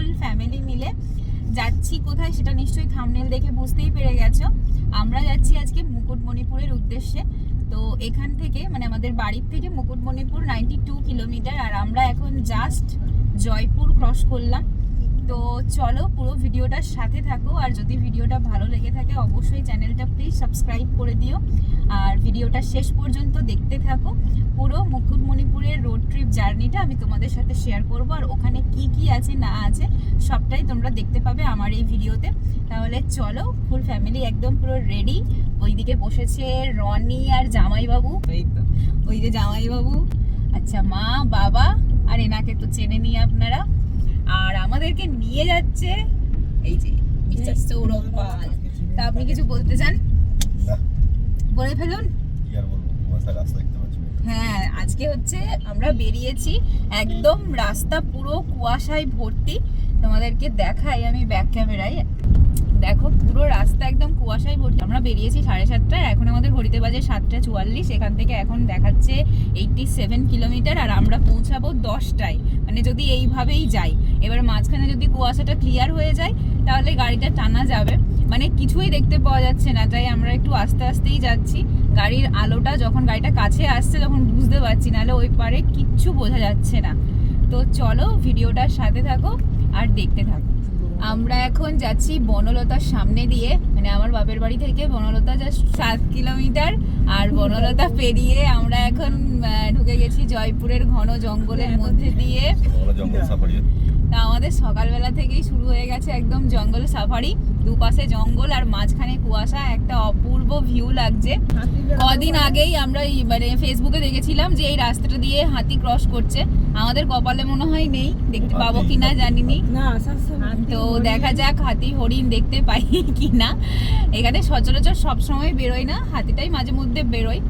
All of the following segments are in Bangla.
ফুল ফ্যামিলি মিলে যাচ্ছি কোথায় সেটা নিশ্চয়ই থামনেল দেখে বুঝতেই পেরে গেছো। আমরা যাচ্ছি আজকে মুকুটমণিপুরের উদ্দেশ্যে। তো এখান থেকে মানে আমাদের বাড়ির থেকে মুকুটমণিপুর নাইনটি টু কিলোমিটার আর আমরা এখন জাস্ট জয়পুর ক্রস করলাম। তো চলো পুরো ভিডিওটার সাথে থাকো, আর যদি ভিডিওটা ভালো লেগে থাকে অবশ্যই চ্যানেলটা প্লিজ সাবস্ক্রাইব করে দিও। আর ভিডিওটা শেষ পর্যন্ত দেখতে থাকো। পুরো মুকুটমণিপুরের রোড ট্রিপ জার্নিটা আমি তোমাদের সাথে শেয়ার করব। আর ওখানে কি কি আছে না আছে সবটাই তোমরা দেখতে পাবে আমার এই ভিডিওতে। তাহলে চলো ফুল ফ্যামিলি একদম পুরো রেডি ওইদিকে বসেছে রনি আর জামাইবাবু। এই তো ওই যে জামাইবাবু আচ্ছা মা বাবা আর এনাকে তো চেনে নিয়ে আপনারা। আর আমাদেরকে নিয়ে যাচ্ছে এই যে মিস্টার সৌরভ পাল। তা আপনি কিছু বলতে চান? বলে ফেলুন। কি আর বলব? রাস্তা না। হ্যাঁ আজকে হচ্ছে আমরা বেরিয়েছি একদম রাস্তা পুরো কুয়াশায় ভর্তি। তোমাদেরকে দেখাই আমি ব্যাক ক্যামেরায় দেখো, পুরো রাস্তা একদম কুয়াশায় ভর্তি। আমরা বেরিয়েছি সাড়ে সাতটায় এখন আমাদের ঘড়িতে বাজে সাতটা চুয়াল্লিশ। এখান থেকে এখন দেখাচ্ছে এইটটি সেভেন কিলোমিটার আর আমরা পৌঁছাবো দশটায়। মানে যদি এইভাবেই যাই, এবার মাঝখানে যদি কুয়াশাটা ক্লিয়ার হয়ে যায় তাহলে গাড়িটা টানা যাবে। মানে কিছুই দেখতে পাওয়া যাচ্ছে না, তাই আমরা একটু আস্তে আস্তেই যাচ্ছি। গাড়ির আলোটা যখন গাড়িটা কাছে আসছে তখন বুঝতে পারছি, নাহলে ওই পারে কিচ্ছু বোঝা যাচ্ছে না। তো চলো ভিডিওটার সাথে থাকো আর দেখতে থাকো। আমরা এখন যাচ্ছি বনলতার সামনে দিয়ে। মানে আমার বাপের বাড়ি থেকে বনলতা জাস্ট সাত কিলোমিটার। আর বনলতা পেরিয়ে আমরা এখন ঢুকে গেছি জয়পুরের ঘন জঙ্গলের মধ্যে দিয়ে। তা আমাদের সকালবেলা থেকেই শুরু হয়ে গেছে একদম জঙ্গল সাফারি। দুপাশে জঙ্গল আর মাঝখানে কুয়াশা একটা অপূর্ব ভিউ লাগছে। কদিন আগেই আমরা মানে ফেসবুকে দেখেছিলাম যে এই রাস্তাটা দিয়ে হাতি ক্রস করছে। আমাদের কপালে মনে হয় নেই দেখতে পাবো কিনা জানিনি। তো দেখা যাক হাতি হরিণ দেখতে পাই কিনা। এখানে সচরাচর সবসময় বেরোয় না হাতিটাই মাঝে মধ্যে বেরোয়।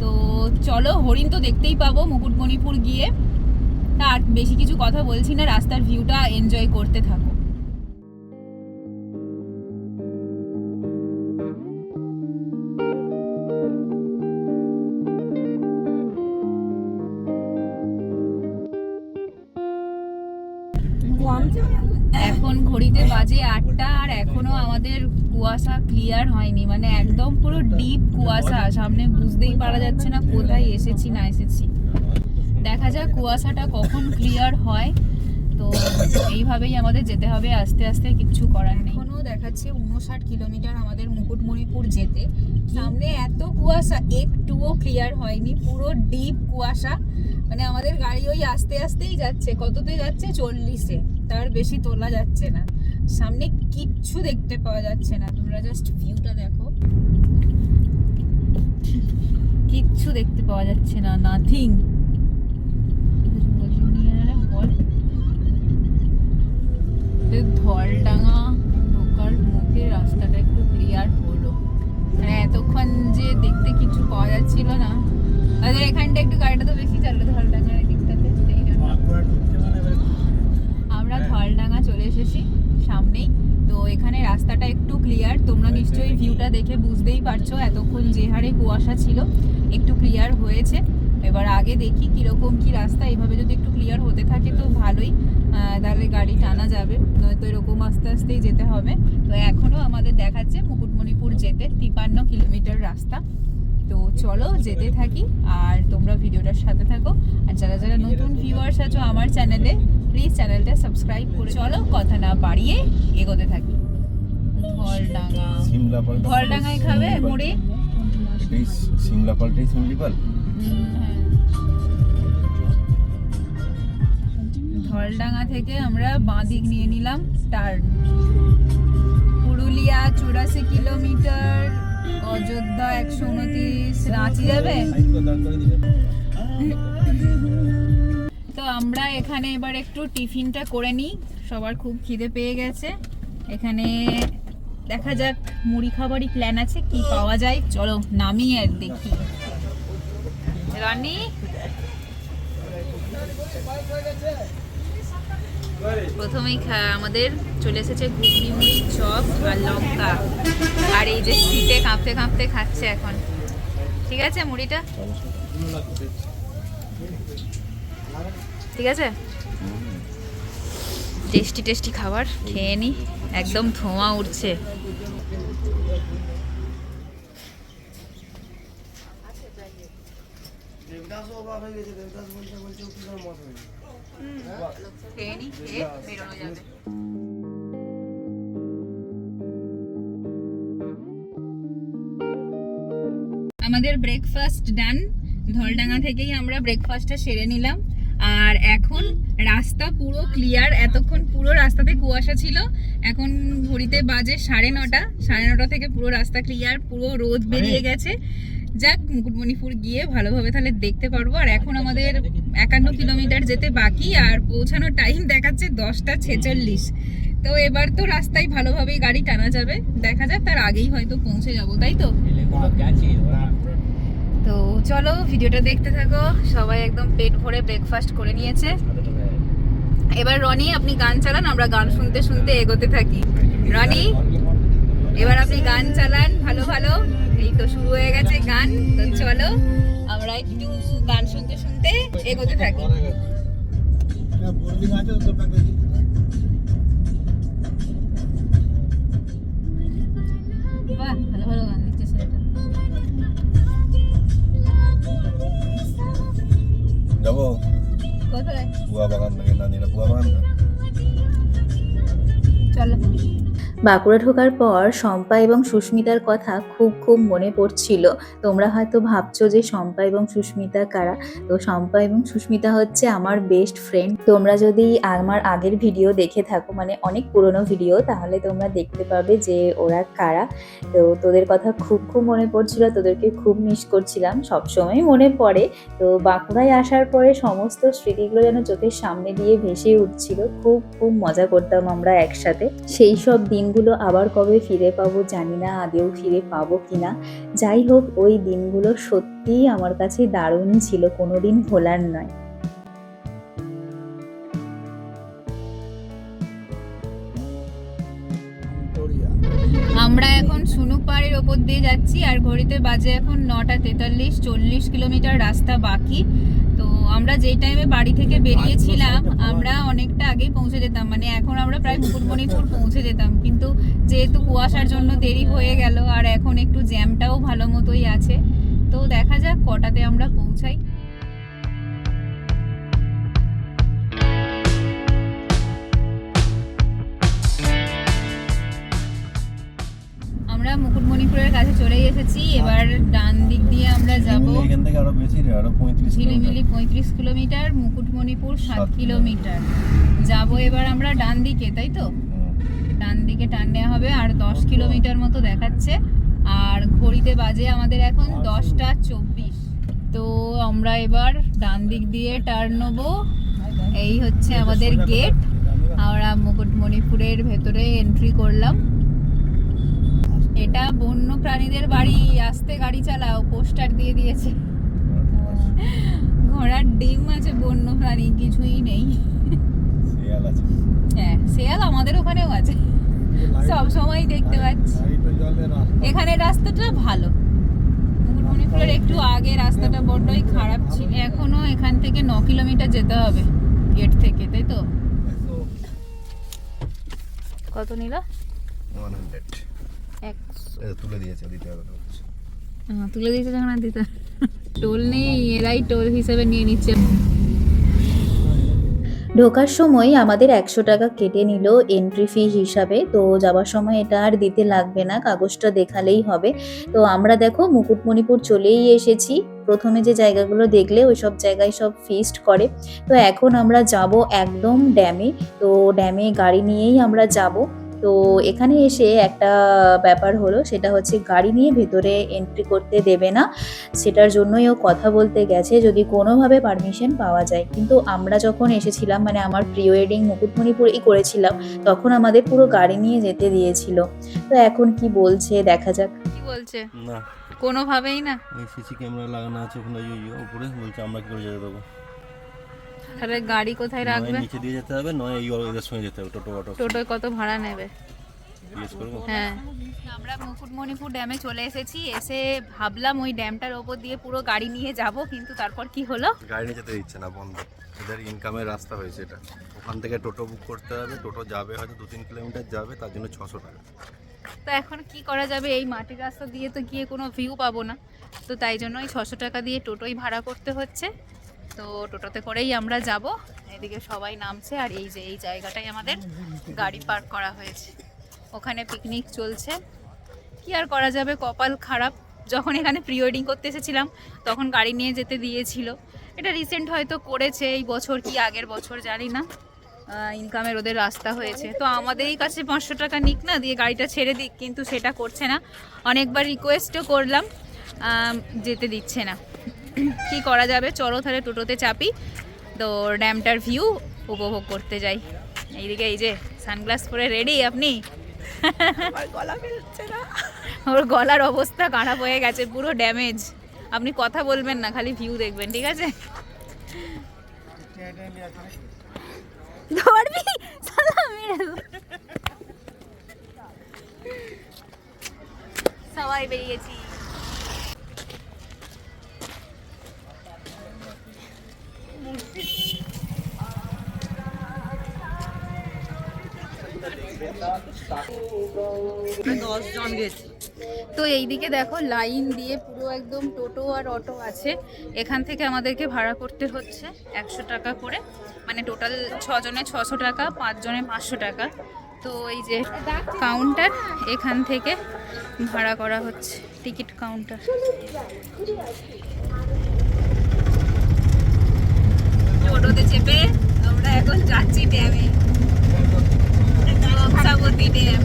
তো চলো হরিণ তো দেখতেই পাবো মুকুটমণিপুর গিয়ে। তা আর বেশি কিছু কথা বলছি না, রাস্তার ভিউটা এনজয় করতে থাকো। এখন ঘড়িতে বাজে আটটা আর এখনও আমাদের কুয়াশা ক্লিয়ার হয়নি মানে একদম পুরো ডিপ কুয়াশা, সামনে বুঝতেই পারা যাচ্ছে না কোথায় এসেছি না এসেছি। দেখা যাক কুয়াশাটা কখন ক্লিয়ার হয়। তো এইভাবেই আমাদের যেতে হবে আস্তে আস্তে কিচ্ছু করার নেই। এখনও দেখাচ্ছে উনষাট কিলোমিটার আমাদের মুকুটমণিপুর যেতে। সামনে এত কুয়াশা একটুও ক্লিয়ার হয়নি পুরো ডিপ কুয়াশা। মানে আমাদের গাড়ি ওই আস্তে আস্তেই যাচ্ছে কততে যাচ্ছে? চল্লিশে। তার বেশি তোলা যাচ্ছে না। সামনে কিচ্ছু দেখতে পাওয়া যাচ্ছে না। তোমরা জাস্ট ভিউটা দেখো। কিচ্ছু দেখতে পাওয়া যাচ্ছে না নাথিং ধলডাঙ্গা ঢোকার মুখে রাস্তাটা একটু ক্লিয়ার হলো। মানে এতক্ষণ যে দেখতে কিছু পাওয়া যাচ্ছিল না। তাদের এখানটা একটু গাড়িটা তো বেশি চাললো ধলডাঙ্গার দিকটাতে আমরা ধলডাঙ্গা চলে এসেছি সামনেই। তো এখানে রাস্তাটা একটু ক্লিয়ার তোমরা নিশ্চয়ই ভিউটা দেখে বুঝতেই পারছ এতক্ষণ যে হারে কুয়াশা ছিল একটু ক্লিয়ার হয়েছে। এবার আগে দেখি কীরকম কি রাস্তা এইভাবে যদি একটু ক্লিয়ার হতে থাকে তো ভালোই। আহ, তাহলে গাড়ি টানা যাবে। নয়তো এরকম আস্তে আস্তেই যেতে হবে। তো এখনও আমাদের দেখাচ্ছে মুকুটমণিপুর যেতে তিপান্ন কিলোমিটার রাস্তা। তো চলো যেতে থাকি আর তোমরা ভিডিওটার সাথে থাকো। আর যারা যারা নতুন ভিউয়ার্স আছো আমার চ্যানেলে প্লিজ চ্যানেলটা সাবস্ক্রাইব করে চলো কথা না বাড়িয়ে এগোতে থাকি। ধলডাঙ্গা সিমলা ধলডাঙ্গায় খাবে মুড়ি? সিমলা পাল্টাই সিমলিপাল হ্যাঁ। ধলডাঙ্গা থেকে আমরা বাঁ দিক নিয়ে নিলাম টার্ন পুরুলিয়া চুরাশি কিলোমিটার, অযোধ্যা একশো উনত্রিশ, রাঁচি যাবে? তো আমরা এখানে এবার একটু টিফিনটা করে নিই, সবার খুব খিদে পেয়ে গেছে। এখানে দেখা যাক মুড়ি খাবারই প্ল্যান আছে, কি পাওয়া যায়। চলো নামি আর দেখি। রানি? প্রথমেই আমাদের চলে এসেছে ঘুগনি, মুড়ি, চপ আর লঙ্কা। আর এই যে শীতে কাঁপতে কাঁপতে খাচ্ছে এখন। ঠিক আছে মুড়িটা? ঠিক আছে? টেস্টি টেস্টি খাবার। খেয়ে নি। একদম ধোঁয়া উঠছে খেয়ে নি খেয়ে বেরোনো যাবে আমাদের ব্রেকফাস্ট ডান ধলডাঙ্গা থেকেই আমরা ব্রেকফাস্টটা সেরে নিলাম। আর এখন রাস্তা পুরো ক্লিয়ার এতক্ষণ পুরো রাস্তাতে কুয়াশা ছিল। এখন ঘড়িতে বাজে সাড়ে নটা। সাড়ে নটা থেকে পুরো রাস্তা ক্লিয়ার পুরো রোদ বেরিয়ে গেছে। যাক, মুকুটমণিপুর গিয়ে ভালোভাবে তাহলে দেখতে পারব। আর এখন আমাদের একান্ন কিলোমিটার যেতে বাকি, আর পৌঁছানোর টাইম দেখাচ্ছে দশটা ছেচল্লিশ। তো এবার তো রাস্তায় ভালোভাবেই গাড়ি টানা যাবে। দেখা যাক, তার আগেই হয়তো পৌঁছে যাব, তাই তো? তো চলো, ভিডিওটা দেখতে থাকো। সবাই একদম পেট ভরে ব্রেকফাস্ট করে নিয়েছে। এবার রনি, আপনি গান চালান, আমরা গান শুনতে শুনতে এগোতে থাকি। রনি, এবার আপনি গান চালান, ভালো ভালো। এই তো শুরু হয়ে গেছে গান। তো চলো আমরা একটু গান শুনতে শুনতে এগোতে থাকি। বাহ ভালো ভালো গান দিচ্ছে ছেলেটা। যাব? কোথায়? বুয়া বাগান থেকে না নিলে বুয়া বাগান চলো। বাঁকুড়া ঢোকার পর শম্পা এবং সুস্মিতার কথা খুব খুব মনে পড়ছিল। তোমরা হয়তো ভাবছ যে শম্পা এবং সুস্মিতা কারা? তো শম্পা এবং সুস্মিতা হচ্ছে আমার বেস্ট ফ্রেন্ড তোমরা যদি আমার আগের ভিডিও দেখে থাকো মানে অনেক পুরনো ভিডিও তাহলে তোমরা দেখতে পাবে যে ওরা কারা। তো তোদের কথা খুব খুব মনে পড়ছিল, তোদেরকে খুব মিস করছিলাম, সবসময় মনে পড়ে। তো বাঁকুড়ায় আসার পরে সমস্ত স্মৃতিগুলো যেন চোখের সামনে দিয়ে ভেসে উঠছিল। খুব খুব মজা করতাম আমরা একসাথে। সেই সব দিনগুলো আবার কবে ফিরে পাবো জানি না আদেও ফিরে পাবো কি না যাই হোক, ওই দিনগুলো সত্যিই আমার কাছে দারুণ ছিল, কোনোদিন ভোলার নয়। আমরা এখন সুনুক পাহাড়ের ওপর দিয়ে যাচ্ছি আর ঘড়িতে বাজে এখন নটা তেতাল্লিশ চল্লিশ কিলোমিটার রাস্তা বাকি। তো আমরা যেই টাইমে বাড়ি থেকে বেরিয়েছিলাম আমরা অনেকটা আগেই পৌঁছে যেতাম। মানে এখন আমরা প্রায় মুকুটমণিপুর পৌঁছে যেতাম। কিন্তু যেহেতু কুয়াশার জন্য দেরি হয়ে গেল আর এখন একটু জ্যামটাও ভালো মতোই আছে তো দেখা যাক কটাতে আমরা পৌঁছাই। আমরা মুকুটমণিপুরের কাছে চলেই এসেছি। এবার ডান দিক দিয়ে আমরা যাব। এখান থেকে আরও বেশি রে আরও পঁয়ত্রিশ ঝিলিমিলি পঁয়ত্রিশ কিলোমিটার মুকুটমণিপুর সাত সাত কিলোমিটার। যাব এবার আমরা ডান দিকে তাই তো? ডান দিকে টান নেওয়া হবে আর দশ কিলোমিটার মতো দেখাচ্ছে। আর ঘড়িতে বাজে আমাদের এখন দশটা চব্বিশ। তো আমরা এবার ডান দিক দিয়ে টার্ন নেব। এই হচ্ছে আমাদের গেট আমরা মুকুটমণিপুরের ভেতরে এন্ট্রি করলাম। এটা বন্য প্রাণীদের বাড়ি। আস্তে গাড়ি চালাও পোস্টার দিয়ে দিয়েছে। ঘোড়ার ডিম আছে বন্য প্রাণী কিছুই নেই। হ্যাঁ শেয়াল আমাদের ওখানেও আছে। সব সময় দেখতে পাচ্ছি। এখানে রাস্তাটা ভালো। মুকুটমণিপুরের একটু আগে রাস্তাটা বড্ডই খারাপ ছিল। এখনও এখান থেকে ন কিলোমিটার যেতে হবে গেট থেকে তাই তো? কত নিল? ওয়ান হান্ড্রেড তুলে দিয়েছে দিতে হবে তো। হ্যাঁ, তুলে দিয়েছে যখন আর দিতে টোল নেই এরাই টোল হিসেবে নিয়ে নিচ্ছে। ঢোকার সময় আমাদের একশো টাকা কেটে নিল এন্ট্রি ফি হিসাবে তো যাওয়ার সময় এটা আর দিতে লাগবে না কাগজটা দেখালেই হবে। তো আমরা দেখো মুকুটমণিপুর চলেই এসেছি। প্রথমে যে জায়গাগুলো দেখলে ওই সব জায়গায় সব ফিস্ট করে। তো এখন আমরা যাব একদম ড্যামে তো ড্যামে গাড়ি নিয়েই আমরা যাব। তো এখানে এসে একটা ব্যাপার হলো সেটা হচ্ছে গাড়ি নিয়ে ভেতরে এন্ট্রি করতে দেবে না। সেটার জন্যই ও কথা বলতে গেছে যদি কোনোভাবে পারমিশন পাওয়া যায়। কিন্তু আমরা যখন এসেছিলাম মানে আমার প্রি ওয়েডিং মুকুটমণিপুরেই করেছিলাম তখন আমাদের পুরো গাড়ি নিয়ে যেতে দিয়েছিল। তো এখন কি বলছে দেখা যাক। কি বলছে? না। কোনোভাবেই না? এই সিসি ক্যামেরা লাগানো আছে ওখানে উপরে বলছে আমরা কি করে যেতে দেবো তাহলে গাড়ি কোথায় রাখবে? নিচে দিয়ে যেতে হবে নয় এই এদের সঙ্গে যেতে হবে টোটো অটো টোটোয় কত ভাড়া নেবে? হ্যাঁ। আমরা মুকুটমণিপুর ড্যামে চলে এসেছি এসে ভাবলাম ওই ড্যামটার ওপর দিয়ে পুরো গাড়ি নিয়ে যাব কিন্তু তারপর কি হলো? গাড়ি নিয়ে যেতে দিচ্ছে না বন্ধ। এদের ইনকামের রাস্তা হয়েছে এটা। ওখান থেকে টোটো বুক করতে হবে টোটো যাবে হয়তো দু তিন কিলোমিটার যাবে তার জন্য ছশো টাকা। তো এখন কি করা যাবে? এই মাটির রাস্তা দিয়ে তো গিয়ে কোনো ভিউ পাবো না। তো তাই জন্য ওই ছশো টাকা দিয়ে টোটোই ভাড়া করতে হচ্ছে। তো টোটোতে করেই আমরা যাব। এদিকে সবাই নামছে আর এই যে, এই জায়গাটাই আমাদের গাড়ি পার্ক করা হয়েছে। ওখানে পিকনিক চলছে। কি আর করা যাবে? কপাল খারাপ। যখন এখানে প্রি ওয়েডিং করতে এসেছিলাম, তখন গাড়ি নিয়ে যেতে দিয়েছিল। এটা রিসেন্ট হয়তো করেছে, এই বছর কি আগের বছর জানি না। ইনকামের ওদের রাস্তা হয়েছে। তো আমাদেরই কাছে পাঁচশো টাকা নিক না, দিয়ে গাড়িটা ছেড়ে দিক, কিন্তু সেটা করছে না। অনেকবার রিকোয়েস্টও করলাম যেতে দিচ্ছে না। কি করা যাবে? চলো তাহলে টোটোতে চাপি। তো ড্যামটার ভিউ উপভোগ করতে যাই। এইদিকে এই যে সানগ্লাস পরে রেডি আপনি? ওর গলার অবস্থা খারাপ হয়ে গেছে পুরো ড্যামেজ আপনি কথা বলবেন না খালি ভিউ দেখবেন ঠিক আছে? ধরবি? সালা মেরে সবাই বেরিয়েছি তো এইদিকে দেখো লাইন দিয়ে পুরো একদম টোটো আর অটো আছে। এখান থেকে আমাদেরকে ভাড়া করতে হচ্ছে একশো টাকা করে। মানে টোটাল ছজনে ছশো টাকা, পাঁচজনে পাঁচশো টাকা। তো এই যে কাউন্টার, এখান থেকে ভাড়া করা হচ্ছে, টিকিট কাউন্টার। টোটোতে চেপে আমরা এখন যাচ্ছি ড্যামে কংসাবতী ড্যাম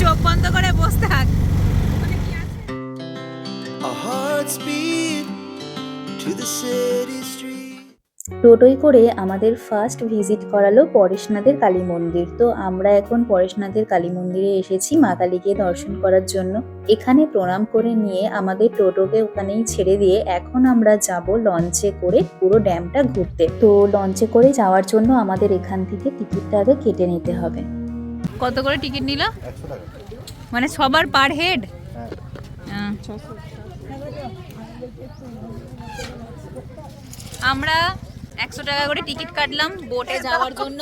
চোখ বন্ধ করে বসে থাক। Our hearts beat টোটোয় করে আমাদের ফার্স্ট ভিজিট করালো পরেশনাথের কালী মন্দির। তো আমরা এখন পরেশনাথের কালী মন্দিরে এসেছি মা কালীকে দর্শন করার জন্য। এখানে প্রণাম করে নিয়ে আমাদের টোটোকে ওখানেই ছেড়ে দিয়ে এখন আমরা যাব লঞ্চে করে পুরো ড্যামটা ঘুরতে। তো লঞ্চে করে যাওয়ার জন্য আমাদের এখান থেকে টিকিটটা আগে কেটে নিতে হবে। কত করে টিকিট নিল? মানে সবার পার হেড হ্যাঁ। আমরা একশো টাকা করে টিকিট কাটলাম বোটে যাওয়ার জন্য।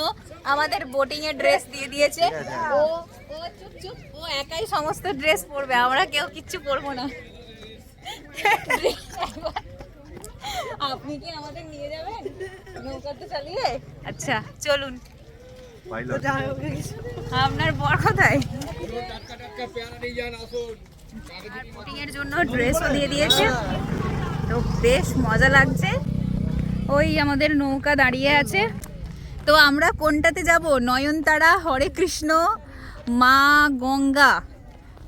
আমাদের বোটিং এর ড্রেস দিয়ে দিয়েছে। ও ও চুপ চুপ। ও একাই সমস্ত ড্রেস পরবে আমরা কেউ কিচ্ছু পরবো না। আপনি কি আমাদের নিয়ে যাবেন? নৌকাতে চালিয়ে? আচ্ছা চলুন। আপনার বর কোথায়? বোটিং এর জন্য ড্রেসও দিয়ে দিয়েছে। তো বেশ মজা লাগছে। ওই আমাদের নৌকা দাঁড়িয়ে আছে। তো আমরা কোনটাতে যাব? নয়নতারা হরে কৃষ্ণ মা গঙ্গা।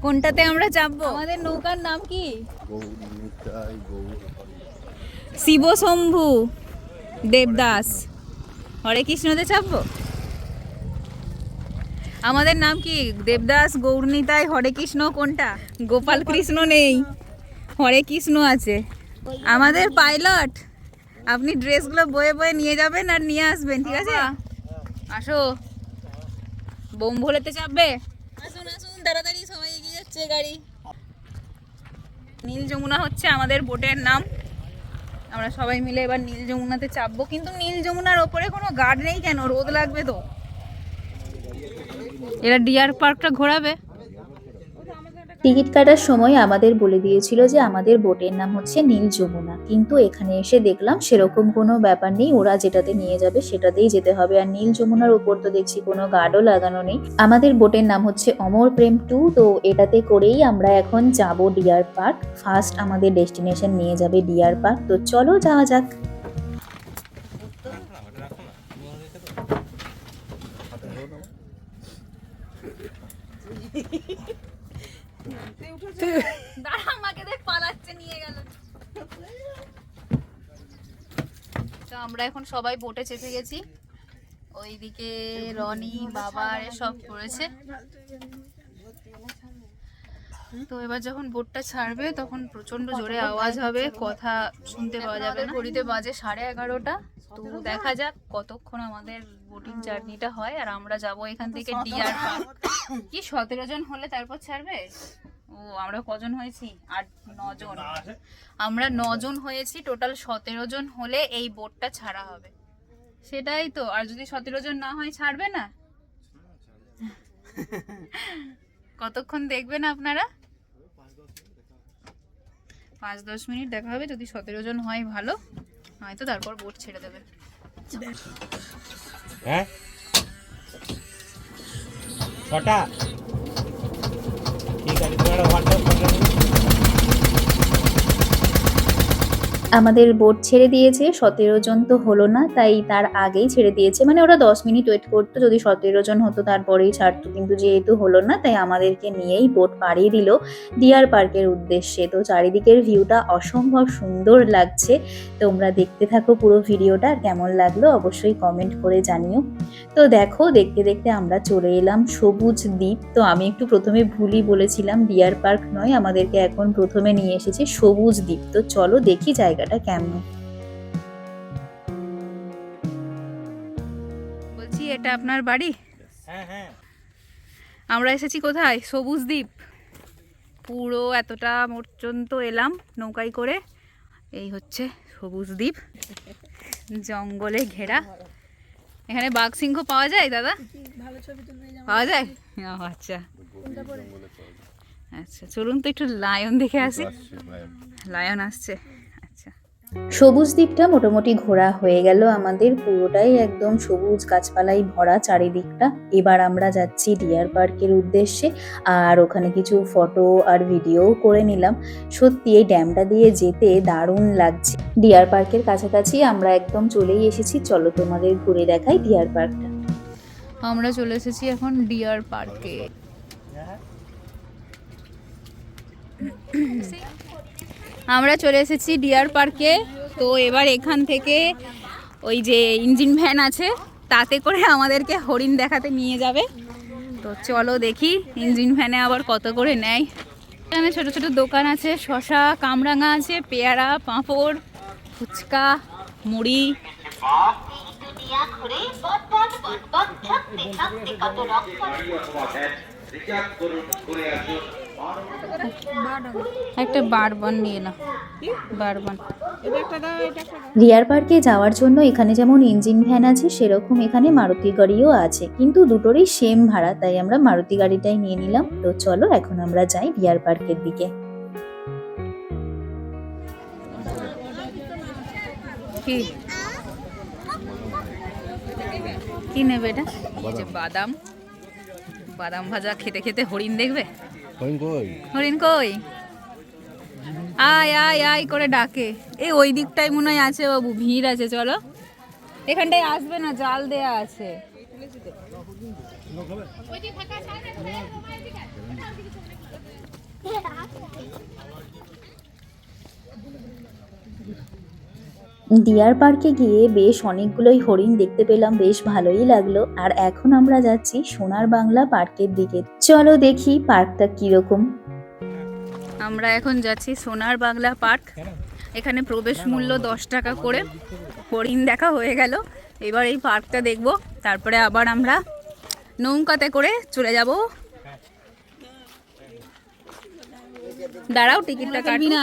কোনটাতে আমরা চাপবো আমাদের নৌকার নাম কি? শিবশম্ভু দেবদাস। হরে কৃষ্ণতে চাপবো আমাদের নাম কি? দেবদাস গৌরনীতাই হরে কৃষ্ণ কোনটা? গোপাল কৃষ্ণ নেই। হরে কৃষ্ণ আছে। আমাদের পাইলট? আপনি ড্রেসগুলো বয়ে বয়ে নিয়ে যাবেন আর নিয়ে আসবেন ঠিক আছে? আসো। বোম ভোলেতে চাপবে? আসুন আসুন তাড়াতাড়ি সবাই এগিয়ে যাচ্ছে গাড়ি। নীল যমুনা হচ্ছে আমাদের বোটের নাম। আমরা সবাই মিলে এবার নীল যমুনাতে চাপবো। কিন্তু নীল যমুনার ওপরে কোনো গার্ড নেই কেন? রোদ লাগবে তো। এরা ডিয়ার পার্কটা ঘোরাবে। টিকিট কাটার সময় আমাদের বলে দিয়েছিল যে আমাদের বোটের নাম হচ্ছে নীল যমুনা। কিন্তু এখানে এসে দেখলাম সেরকম কোনো ব্যাপার নেই ওরা যেটাতে নিয়ে যাবে সেটাতেই যেতে হবে। আর নীল যমুনার উপর তো দেখছি কোনো গার্ডও লাগানো নেই। আমাদের বোটের নাম হচ্ছে অমর প্রেম টু তো এটাতে করেই আমরা এখন যাব ডিয়ার পার্ক। ফার্স্ট আমাদের ডেস্টিনেশন নিয়ে যাবে ডিয়ার পার্ক। তো চলো যাওয়া যাক। দাঁড়া আমাকে দেখ পালাচ্ছে নিয়ে গেল। তো আমরা এখন সবাই বোটে চেপে গেছি। ওইদিকে রনি বাবা সব করেছে। তো এবার যখন বোটটা ছাড়বে তখন প্রচণ্ড জোরে আওয়াজ হবে কথা শুনতে পাওয়া যাবে না। ঘড়িতে বাজে সাড়ে এগারোটা তো দেখা যাক কতক্ষণ আমাদের বোটিং জার্নিটা হয়। আর আমরা যাব এখান থেকে ডিয়ার পার্ক কি সতেরো জন হলে তারপর ছাড়বে? আমরা কজন হয়েছি? আট নজন। আমরা নজন হয়েছি টোটাল সতেরো জন হলে এই বোটটা ছাড়া হবে। সেটাই তো আর যদি সতেরো জন না হয় ছাড়বে না? কতক্ষণ দেখবেন আপনারা? পাঁচ দশ মিনিট দেখা হবে যদি সতেরো জন হয় ভালো হয়তো তারপর বোট ছেড়ে দেবে। হ্যাঁ? ছটা? ঠিক আছে তোমার হোয়াটসঅ্যাপ করে আমাদের বোট ছেড়ে দিয়েছে, সতেরো জন তো হলো না, তাই তার আগেই ছেড়ে দিয়েছে। মানে ওরা দশ মিনিট ওয়েট করতো, যদি সতেরো জন হতো তারপরেই ছাড়তো। কিন্তু যেহেতু হলো না, তাই আমাদেরকে নিয়েই বোট পাড়িয়ে দিল ডিয়ার পার্কের উদ্দেশ্যে। তো চারিদিকের ভিউটা অসম্ভব সুন্দর লাগছে। তোমরা দেখতে থাকো পুরো ভিডিওটা, আর কেমন লাগল অবশ্যই কমেন্ট করে জানিও। তো দেখো, দেখতে দেখতে আমরা চলে এলাম সবুজ দ্বীপ। তো আমি একটু প্রথমে ভুলই বলেছিলাম ডিয়ার পার্ক নয়, আমাদেরকে এখন প্রথমে নিয়ে এসেছে সবুজ দ্বীপ। তো চলো দেখি জায়গাটা কেমন? বলছি এটা আপনার বাড়ি? হ্যাঁ হ্যাঁ। আমরা এসেছি কোথায়? সবুজ দ্বীপ। পুরো এতটা পর্যন্ত এলাম নৌকায় করে। এই হচ্ছে সবুজ দ্বীপ। জঙ্গলে ঘেরা। এখানে বাঘ সিংহ পাওয়া যায় দাদা? পাওয়া যায়? ও আচ্ছা। আচ্ছা চলুন তো একটু লায়ন দেখে আসি। লায়ন আসছে। সবুজ দ্বীপটা মোটামুটি ঘোরা হয়ে গেল আমাদের পুরোটাই একদম সবুজ গাছপালাই ভরা চারিদিকটা। এবার আমরা যাচ্ছি ডিয়ার পার্কের উদ্দেশ্যে আর ওখানে কিছু ফটো আর ভিডিও করে নিলাম। সত্যি এই ড্যামটা দিয়ে যেতে দারুণ লাগছে। ডিয়ার পার্কের কাছাকাছি আমরা একদম চলেই এসেছি। চলো তোমাদের ঘুরে দেখাই ডিয়ার পার্কটা। আমরা চলে এসেছি এখন ডিয়ার পার্কে। আমরা চলে এসেছি ডিয়ার পার্কে। তো এবার এখান থেকে ওই যে ইঞ্জিন ভ্যান আছে, তাতে করে আমাদেরকে হরিণ দেখাতে নিয়ে যাবে। তো চলো দেখি ইঞ্জিন ভ্যানে আবার কত করে নেয়। এখানে ছোট ছোট দোকান আছে, শশা, কামরাঙা আছে, পেয়ারা, পাঁপড়, ফুচকা, মুড়ি। একটা বারবান নিয়ে না বারবান। ডিয়ার পার্কে যাওয়ার জন্য এখানে যেমন ইঞ্জিন ভ্যান আছে সেরকম এখানে মারুতি গাড়িও আছে। কিন্তু দুটোরই সেম ভাড়া তাই আমরা মারুতি গাড়িটাই নিয়ে নিলাম। তো চলো এখন আমরা যাই ডিয়ার পার্কের দিকে। কি? কি নেবে এটা? বাদাম। বাদাম ভাজা খেতে খেতে হরিণ দেখবে? হরিণ কই? আয় আয় আয় করে ডাকে। এই ওই দিকটাই মনে হয় আছে বাবু, ভিড় আছে, চলো। এখানটায় আসবে না, জাল দেয়া আছে। ডিয়ার পার্কে গিয়ে বেশ অনেকগুলোই হরিণ দেখতে পেলাম বেশ ভালোই লাগল। আর এখন আমরা যাচ্ছি সোনার বাংলা পার্কের দিকে। চলো দেখি পার্কটা কীরকম। আমরা এখন যাচ্ছি সোনার বাংলা পার্ক। এখানে প্রবেশ মূল্য দশ টাকা করে। হরিণ দেখা হয়ে গেল। এবার এই পার্কটা দেখব। তারপরে আবার আমরা নৌকাতে করে চলে যাব। দাঁড়াও টিকিটটা কাটবি না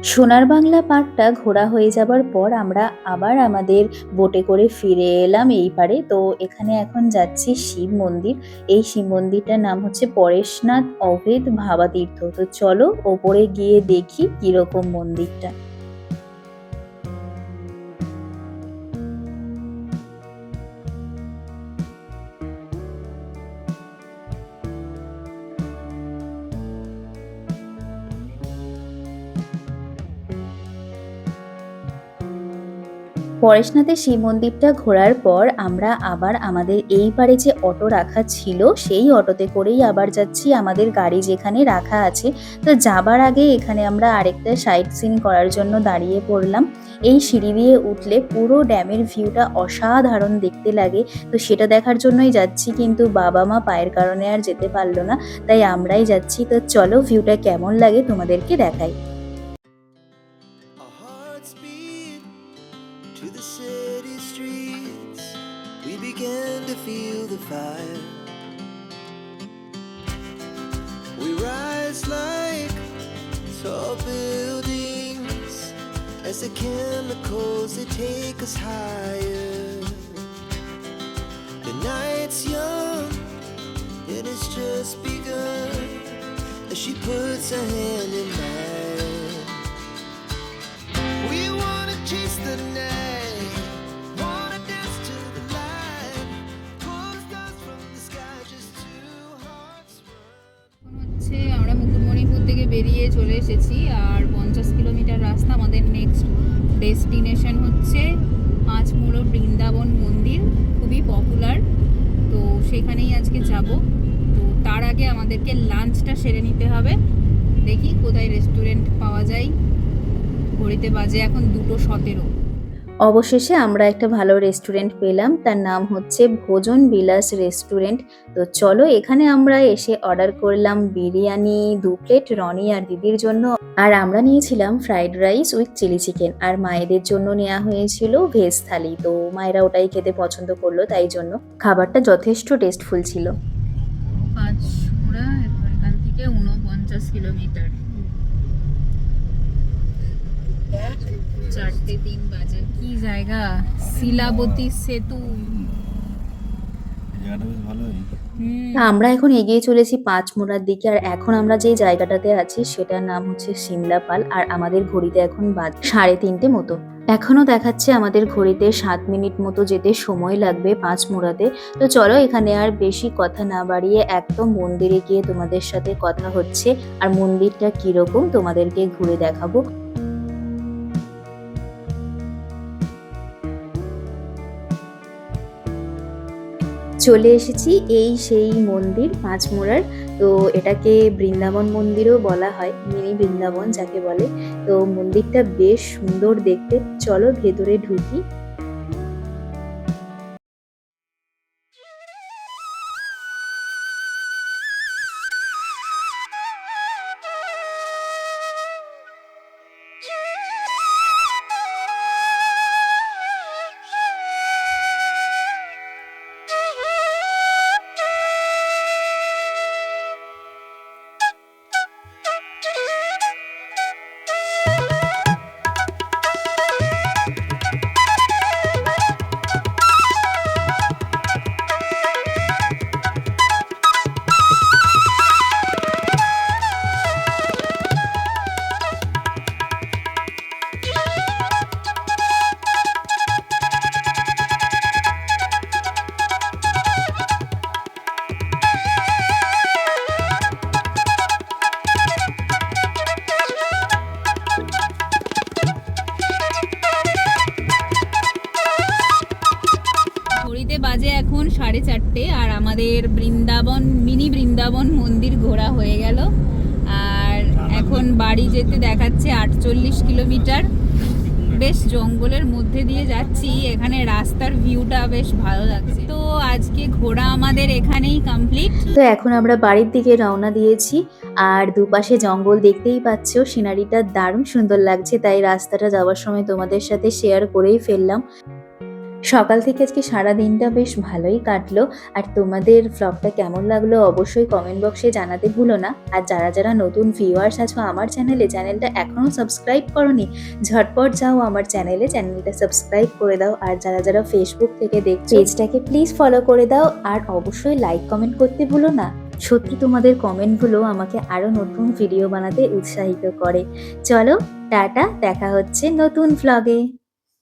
সোনার বাংলা পার্কটা ঘোরা হয়ে যাবার পর আমরা আবার আমাদের বোটে করে ফিরে এলাম এই পারে। তো এখানে এখন যাচ্ছি শিব মন্দির। এই শিব মন্দিরটার নাম হচ্ছে পরেশনাথ অভেদ ভাবাতীর্থ। তো চলো ওপরে গিয়ে দেখি কীরকম মন্দিরটা। পরেশনাথের শিব মন্দিরটা ঘোরার পর আমরা আবার আমাদের এই পারে যে অটো রাখা ছিল, সেই অটোতে করেই আবার যাচ্ছি আমাদের গাড়ি যেখানে রাখা আছে। তো যাবার আগে এখানে আমরা আরেকটা সাইট সিন করার জন্য দাঁড়িয়ে পড়লাম। এই সিঁড়ি দিয়ে উঠলে পুরো ড্যামের ভিউটা অসাধারণ দেখতে লাগে। তো সেটা দেখার জন্যই যাচ্ছি, কিন্তু বাবা মা পায়ের কারণে আর যেতে পারল না, তাই আমরাই যাচ্ছি। তো চলো ভিউটা কেমন লাগে তোমাদেরকে দেখাই। as the chemicals they take us higher. The night's young and it's just begun as she puts her hand in mine. We wanna chase the night, wanna dance to the light, pull the stars from the sky, just two hearts run. এখন হচ্ছে আমরা মুকুটমণিপুর থেকে বেরিয়ে চলে এসেছি আর আমাদেরকে লাঞ্চটা সেরে নিতে হবে। দেখি কোথায় রেস্টুরেন্ট পাওয়া যায়। ঘড়িতে বাজে এখন দুটো সতেরো। অবশেষে আমরা একটা ভালো রেস্টুরেন্ট পেলাম। তার নাম হচ্ছে ভোজন বিলাস রেস্টুরেন্ট তো চলো এখানে আমরা এসে অর্ডার করলাম বিরিয়ানি দু প্লেট রনি আর দিদির জন্য। আর আমরা নিয়েছিলাম fried rice with chilli chicken আর মায়েদের জন্য নেওয়া হয়েছিল ভেজ থালি। তো মায়েরা ওটাই খেতে পছন্দ করল তাই জন্য খাবারটা যথেষ্ট টেস্টফুল ছিল। এখান থেকে উনপঞ্চাশ কিলোমিটার। চারটে তিন বাজে। কি জায়গা? শিলাবতী সেতু। আমরা এখন এগিয়ে চলেছি পাঁচমোড়ার দিকে আর এখন আমরা যে জায়গাটাতে আছি সেটার নাম হচ্ছে সিমলাপাল আর আমাদের ঘড়িতে এখন বাজ সাড়ে তিনটে মতো। এখনও দেখাচ্ছে আমাদের ঘড়িতে সাত মিনিট মতো যেতে সময় লাগবে পাঁচমোড়াতে তো চলো এখানে আর বেশি কথা না বাড়িয়ে একদম মন্দিরে গিয়ে তোমাদের সাথে কথা হচ্ছে। আর মন্দিরটা কীরকম তোমাদেরকে ঘুরে দেখাবো। চলে এসেছি এই সেই মন্দির পাঁচমোড়ার তো এটাকে বৃন্দাবন মন্দিরও বলা হয়, মিনি বৃন্দাবন যাকে বলে। তো মন্দিরটা বেশ সুন্দর দেখতে। চলো ভেতরে ঢুকি। কিলোমিটার। বেশ জঙ্গলের মধ্যে দিয়ে যাচ্ছি। এখানে রাস্তার ভিউটা বেশ ভালো লাগছে। তো আজকে ঘোরা আমাদের এখানেই কমপ্লিট তো এখন আমরা বাড়ির দিকে রওনা দিয়েছি। আর দুপাশে জঙ্গল দেখতেই পাচ্ছ, সিনারিটা দারুণ সুন্দর লাগছে। তাই রাস্তাটা যাওয়ার সময় তোমাদের সাথে শেয়ার করেই ফেললাম। সকাল থেকে আজকে সারা দিনটা বেশ ভালোই কাটলো। আর তোমাদের ব্লগটা কেমন লাগল অবশ্যই কমেন্ট বক্সে জানাতে ভুলো না। আর যারা যারা নতুন ভিউয়ার্স আছো আমার চ্যানেলে চ্যানেলটা এখনও সাবস্ক্রাইব করনি, ঝটপট যাও আমার চ্যানেলে চ্যানেলটা সাবস্ক্রাইব করে দাও। আর যারা যারা ফেসবুক থেকে দেখছ পেজটাকে প্লিজ ফলো করে দাও। আর অবশ্যই লাইক কমেন্ট করতে ভুলো না। সত্যি তোমাদের কমেন্টগুলো আমাকে আরও নতুন ভিডিও বানাতে উৎসাহিত করে। চলো, টাটা, দেখা হচ্ছে নতুন ভ্লগে